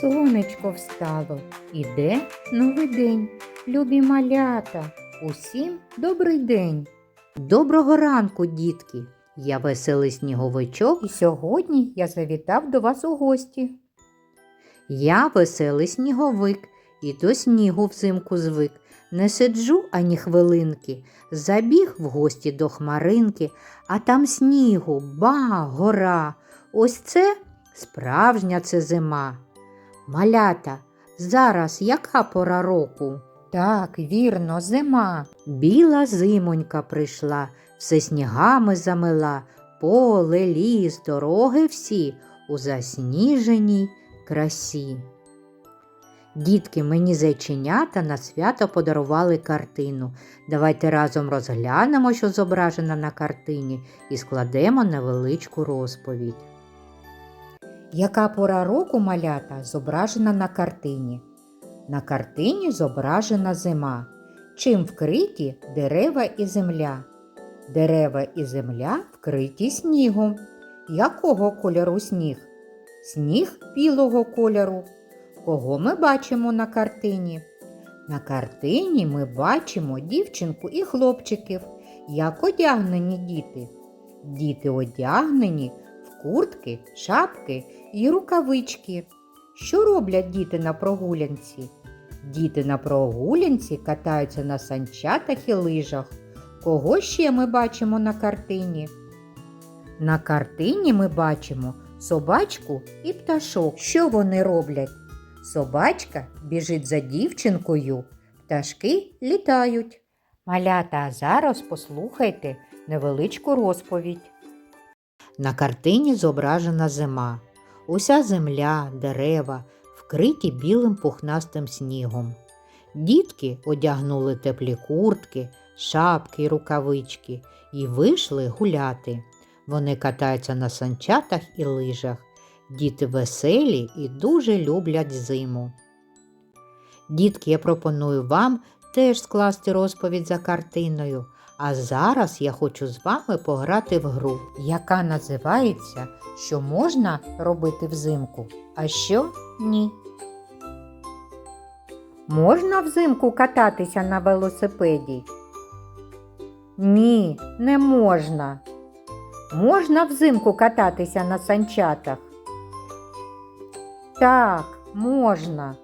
Сонечко встало, іде новий день. Любі малята, усім добрий день. Доброго ранку, дітки! Я веселий сніговичок, і сьогодні я завітав до вас у гості. Я веселий сніговик, і до снігу взимку звик. Не сиджу ані хвилинки, забіг в гості до хмаринки, а там снігу, ба, гора. Ось це справжня це зима. Малята, зараз яка пора року? Так, вірно, зима. Біла зимонька прийшла, все снігами замила, поле, ліс, дороги всі у засніженій красі. Дітки мені зайченята на свято подарували картину. Давайте разом розглянемо, що зображено на картині, і складемо невеличку розповідь. Яка пора року малята зображена на картині? На картині зображена зима. Чим вкриті дерева і земля? Дерева і земля вкриті снігом. Якого кольору сніг? Сніг білого кольору. Кого ми бачимо на картині? На картині ми бачимо дівчинку і хлопчиків. Як одягнені діти? Діти одягнені куртки, шапки і рукавички. Що роблять діти на прогулянці? Діти на прогулянці катаються на санчатах і лижах. Кого ще ми бачимо на картині? На картині ми бачимо собачку і пташок. Що вони роблять? Собачка біжить за дівчинкою, пташки літають. Малята, а зараз послухайте невеличку розповідь. На картині зображена зима. Уся земля, дерева вкриті білим пухнастим снігом. Дітки одягнули теплі куртки, шапки й рукавички і вийшли гуляти. Вони катаються на санчатах і лижах. Діти веселі і дуже люблять зиму. Дітки, я пропоную вам теж скласти розповідь за картиною. А зараз я хочу з вами пограти в гру, яка називається Що можна робити взимку, а що ні. Можна взимку кататися на велосипеді? Ні, не можна. Можна взимку кататися на санчатах? Так, можна.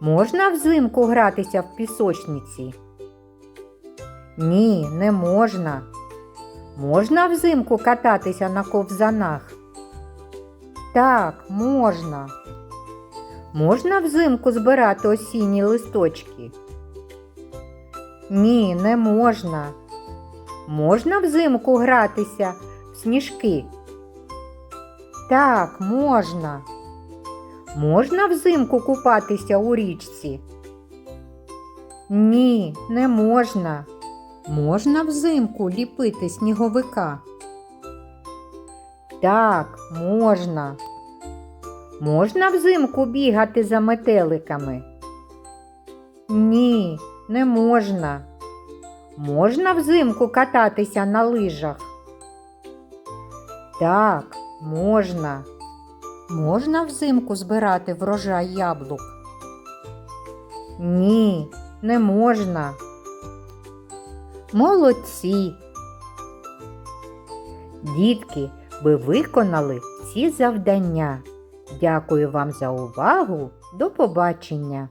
Можна взимку гратися в пісочниці? Ні, не можна. Можна взимку кататися на ковзанах? Так, можна. Можна взимку збирати осінні листочки? Ні, не можна. Можна взимку гратися в сніжки? Так, можна. Можна взимку купатися у річці? Ні, не можна. Можна взимку ліпити сніговика? Так, можна. Можна взимку бігати за метеликами? Ні, не можна. Можна взимку кататися на лижах? Так, можна. Можна взимку збирати врожай яблук? Ні, не можна. Молодці. Дітки, ви виконали ці завдання. Дякую вам за увагу. До побачення!